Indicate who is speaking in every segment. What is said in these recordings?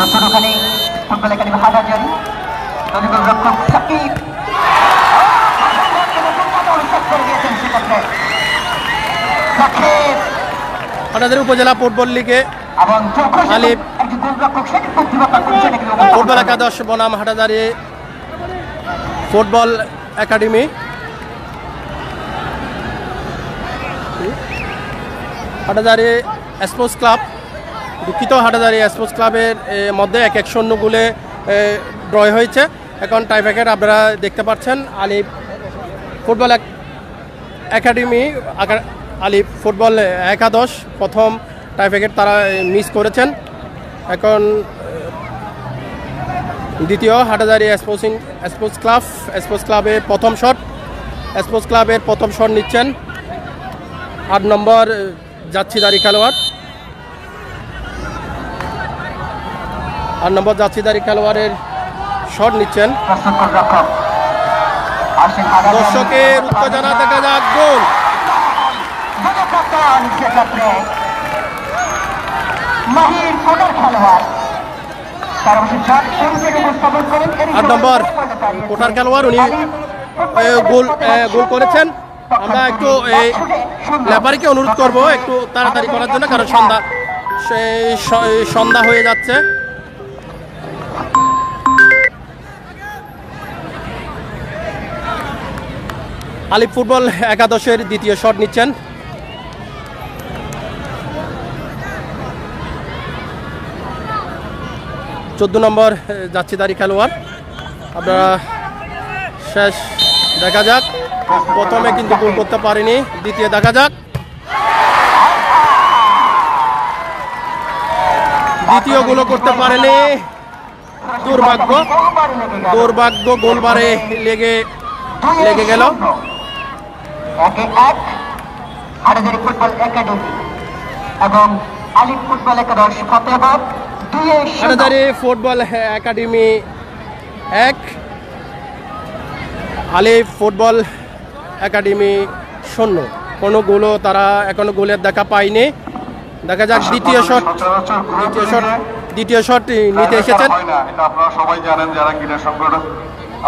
Speaker 1: ওখানে football academy রক্ষক সাকিব। সাকিব।
Speaker 2: হাটাজারি উপজেলা ফুটবল লিগে ফুটবল একাদশ বনাম Hathazari football academy. Hathazari sports club. দুঃখিত হাটাজারি স্পোর্টস ক্লাবের মধ্যে এক এক শূন্য গোলে ড্রয় হয়েছে। এখন টাইব্রেকার আপনারা দেখতে পাচ্ছেন, আলিফ ফুটবল এক- একাডেমি আলিফ ফুটবল একাদশ, প্রথম টাইব্রেকেট তারা মিস করেছেন। এখন দ্বিতীয় Hathazari sports sports club, sports ক্লাবের প্রথম শট, স্পোর্টস ক্লাবের প্রথম শট নিচ্ছেন। আট নম্বর যাচ্ছি যাচ্ছিদারি খেলোয়াড়। আট নম্বর যাচ্ছিদারি খেলোয়াড়ের শট নিচ্ছেন। দর্শকের উত্তেজনা দেখা যাক, গোল। আট নম্বর, কোটার খেলোয়াড়, উনি গোল গোল করেছেন। আমরা একটু এই লেপারিকে অনুরোধ করব একটু তাড়াতাড়ি করার জন্য, কারণ সন্ধ্যা সন্ধ্যা হয়ে যাচ্ছে। আলিপ ফুটবল একাদশের দ্বিতীয় শট নিচ্ছেন। চোদ্দ নম্বর এ, যাচ্ছিদারি খেলোয়াড়। আপনারা শেষ দেখা যাক। প্রথমে কিন্তু গোল করতে পারেনি দ্বিতীয় দেখা যাক। দ্বিতীয় গোলও করতে পারেনি। দুর্ভাগ্য দুর্ভাগ্য গোলবারে লেগে লেগে গেল।
Speaker 1: একে এক হাটাজারি ফুটবল একাডেমি এবং আলিপ ফুটবল একাদশ ফতেহাবাদ দুয়ে।
Speaker 2: হাটাজারি ফুটবল একাডেমি এক আলিফ ফুটবল একাডেমি শূন্য। কোনো গোলও তারা এখনও গোলের দেখা পায়নি। দেখা যাক দ্বিতীয় শট দ্বিতীয় শট দ্বিতীয় শট নিতে এসেছেন।
Speaker 3: এটা আপনারা সবাই জানেন যারা ক্রীড়া সংগঠন।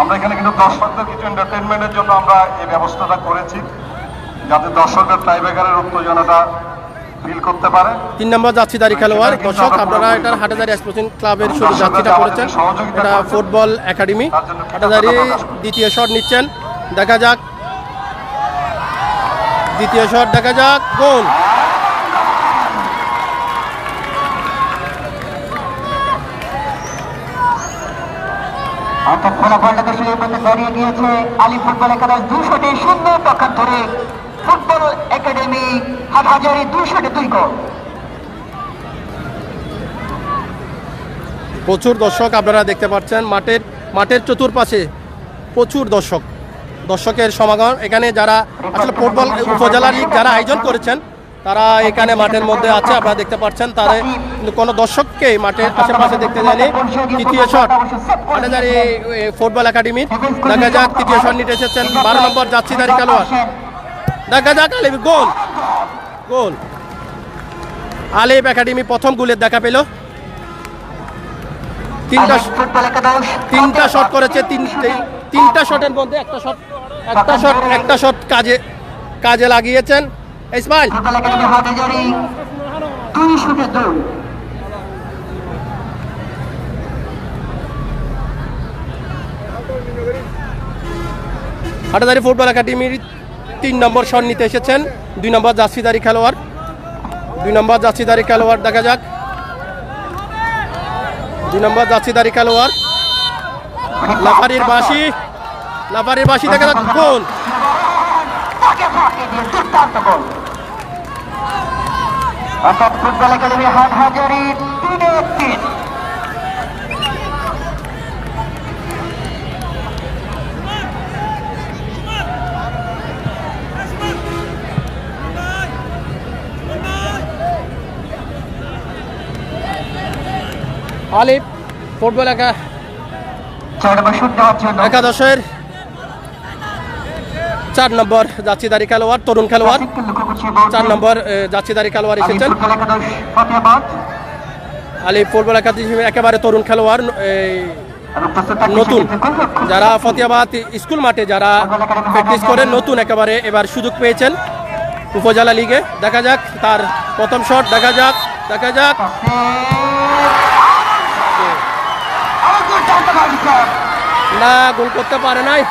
Speaker 3: আমরা এখানে কিন্তু দর্শকদের কিছু এন্টারটেনমেন্টের জন্য আমরা এই ব্যবস্থাটা করেছি যাতে দর্শকদের টাইব্রেকারের উত্তেজনাটা ফিল করতে পারে।
Speaker 2: তিন নম্বর খেলোয়াড় দর্শক আপনারা এটার হাটাজারি স্পোর্টিং ক্লাবের শুরু যাত্রীটা করেছেন। এটা ফুটবল একাডেমি হাটাজারি দ্বিতীয় শট নিচ্ছেন। দেখা যাক। দ্বিতীয় শট দেখা যাক। গোল।
Speaker 1: অর্থাৎ ফলাফলটা দেশের মধ্যে দাঁড়িয়ে গিয়েছে আলী ফুটবল একাদশ দুশোটি শূন্য পক্ষান্তরে ফুটবল একাডেমি দুশোটি দুই গোল।
Speaker 2: প্রচুর দর্শক আপনারা দেখতে পাচ্ছেন, মাঠের মাঠের চতুর্পাশে প্রচুর দর্শক। দর্শকের সমাগম, এখানে যারা আসলে ফুটবল উপজেলা লীগ যারা আয়োজন করেছেন তারা এখানে মাঠের মধ্যে আছে, আপনারা দেখতে পাচ্ছেন তাদের কোনো দর্শককে মাঠের আশেপাশে দেখতে যায়নি তৃতীয় শট হাটাজারি ফুটবল একাডেমির দেখা যাক, তৃতীয় শট নিতে এসেছেন, বারো নম্বর যাচ্ছিদারি খেলোয়াড়। দেখা যাক আলিফ গোল। গোল। আলিফ একাডেমি প্রথম গোলের দেখা পেল। তিনটা তিনটা শট করেছে তিন তিনটা শটের মধ্যে একটা শট একটা শট একটা শট কাজে কাজে লাগিয়েছেন। ইসমাইল। হাটাদারি ফুটবল একাডেমির তিন নম্বর শট নিতে এসেছেন, দুই নম্বর জার্সিদারি খেলোয়াড়। দুই নম্বর জার্সিদারি খেলোয়াড় দেখা যাক। দুই নম্বর জার্সিদারি খেলোয়াড়। লাফারির বাঁশি। লাফারির বাঁশি দেখা যাক
Speaker 1: তাকে দুর্দান্ত গোল। অর্থাৎ ফুটবল একাডেমি হাটহাজারি তিনে তিন।
Speaker 2: আলিফ ফুটবল একা একাদশের চার নম্বর যাচ্ছিদারি খেলোয়াড় তরুণ খেলোয়াড়। চার নম্বর এ, যাচ্ছিদারি খেলোয়াড়
Speaker 1: আলী
Speaker 2: এসেছেন।
Speaker 1: ফুটবল একাদশ
Speaker 2: ফুটবল একাডেমি একেবারে তরুণ খেলোয়াড় নতুন। যারা ফতিয়াবাদ স্কুল মাঠে যারা প্র্যাকটিস করে নতুন একেবারে এবার সুযোগ পেয়েছেন উপজেলা লিগে। দেখা যাক তার প্রথম শট দেখা যাক দেখা যাক। না গোল করতে পারে নাই।